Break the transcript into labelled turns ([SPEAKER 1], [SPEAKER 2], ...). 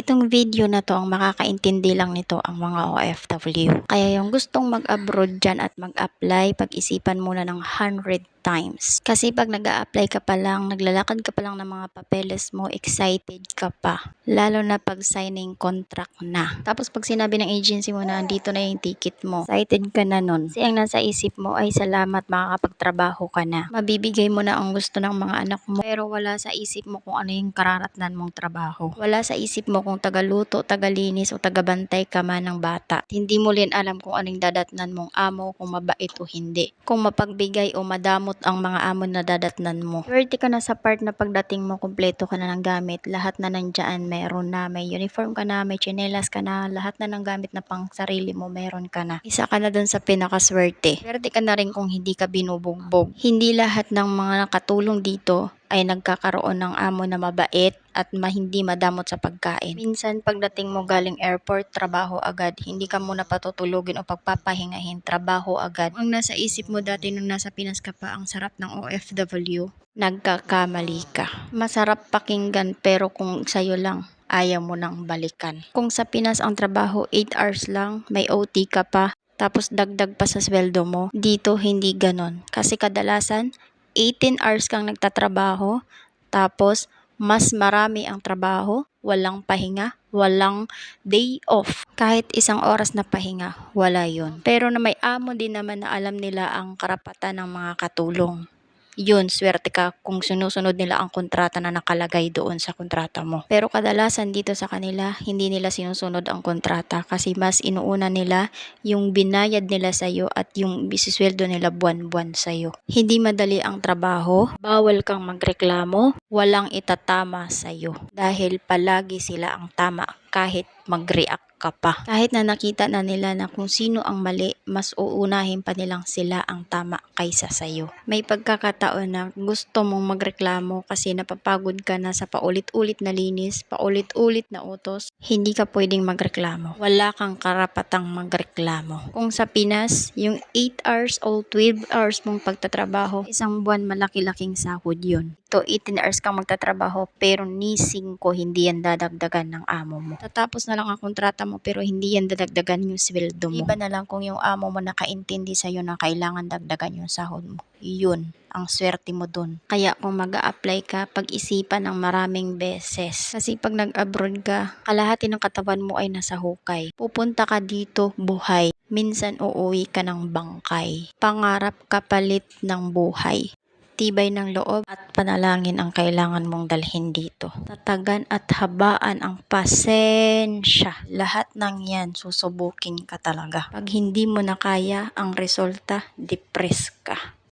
[SPEAKER 1] Itong video na to, ang makakaintindi lang nito ang mga OFW. Kaya yung gustong mag-abroad dyan at mag-apply, pag-isipan muna ng 100 times. Kasi pag nag apply ka pa lang, naglalakad ka pa lang ng mga papeles mo, excited ka pa. Lalo na pag signing contract na. Tapos pag sinabi ng agency mo na andito na yung ticket mo, excited ka na nun. Kasi ang nasa isip mo ay salamat makakapagtrabaho ka na. Mabibigay mo na ang gusto ng mga anak mo, pero wala sa isip mo kung ano yung kararatnan mong trabaho. Wala sa isip mo kung tagaluto, tagalinis o tagabantay ka man ng bata. Hindi mo rin alam kung anong dadatnan mong amo, kung mabait o hindi. Kung mapagbigay o madamot ang mga amo na dadatnan mo. Swerte ka na sa part na pagdating mo, kumpleto ka na ng gamit. Lahat na nandyan, meron na. May uniform ka na, may chinelas ka na. Lahat na ng gamit na pang sarili mo, meron ka na. Isa ka na dun sa pinakaswerte. Swerte ka na rin kung hindi ka binubugbog. Hindi lahat ng mga nakatulong dito ay nagkakaroon ng amo na mabait at hindi madamot sa pagkain. Minsan pagdating mo galing airport, trabaho agad. Hindi ka muna patutulugin o pagpapahingahin, trabaho agad. Ang nasa isip mo dati nung nasa Pinas ka pa, ang sarap ng OFW, nagkakamali ka. Masarap pakinggan pero kung sa'yo lang, ayaw mo nang balikan. Kung sa Pinas ang trabaho 8 hours lang, may OT ka pa, tapos dagdag pa sa sweldo mo. Dito hindi ganon. Kasi kadalasan 18 hours kang nagtatrabaho, tapos mas marami ang trabaho, walang pahinga, walang day off. Kahit isang oras na pahinga, wala yon. Pero na may amo din naman na alam nila ang karapatan ng mga katulong. Yun, swerte ka kung sinusunod nila ang kontrata na nakalagay doon sa kontrata mo. Pero kadalasan dito sa kanila, hindi nila sinusunod ang kontrata kasi mas inuuna nila yung binayad nila sa'yo at yung bisisweldo nila buwan-buwan sa'yo. Hindi madali ang trabaho, bawal kang magreklamo, walang itatama sa'yo. Dahil palagi sila ang tama kahit mag-react ka pa. Kahit na nakita na nila na kung sino ang mali, mas uunahin pa nilang sila ang tama kaysa sa'yo. May pagkakataon na gusto mong magreklamo kasi napapagod ka na sa paulit-ulit na linis, paulit-ulit na utos, hindi ka pwedeng magreklamo. Wala kang karapatang magreklamo. Kung sa Pinas, yung 8 hours o 12 hours mong pagtatrabaho, isang buwan malaki-laking sahod yun. Ito, 18 hours kang magtatrabaho pero ni 5 hindi yan dadagdagan ng amo mo. Tatapos na lang ang kontrata mo pero hindi yan dadagdagan yung sweldo mo. Iba na lang kung yung amo mo nakaintindi sa'yo na kailangan dagdagan yung sahod mo. Yun, ang swerte mo dun. Kaya kung mag apply ka, pag-isipan ng maraming beses. Kasi pag nag-abroad ka, kalahati ng katawan mo ay nasa hukay. Pupunta ka dito, buhay. Minsan uuwi ka ng bangkay. Pangarap kapalit ng buhay tibay ng loob at panalangin ang kailangan mong dalhin dito. Tatagan at habaan ang pasensya. Lahat ng yan susubukin ka talaga. Pag hindi mo na kaya ang resulta, depress ka.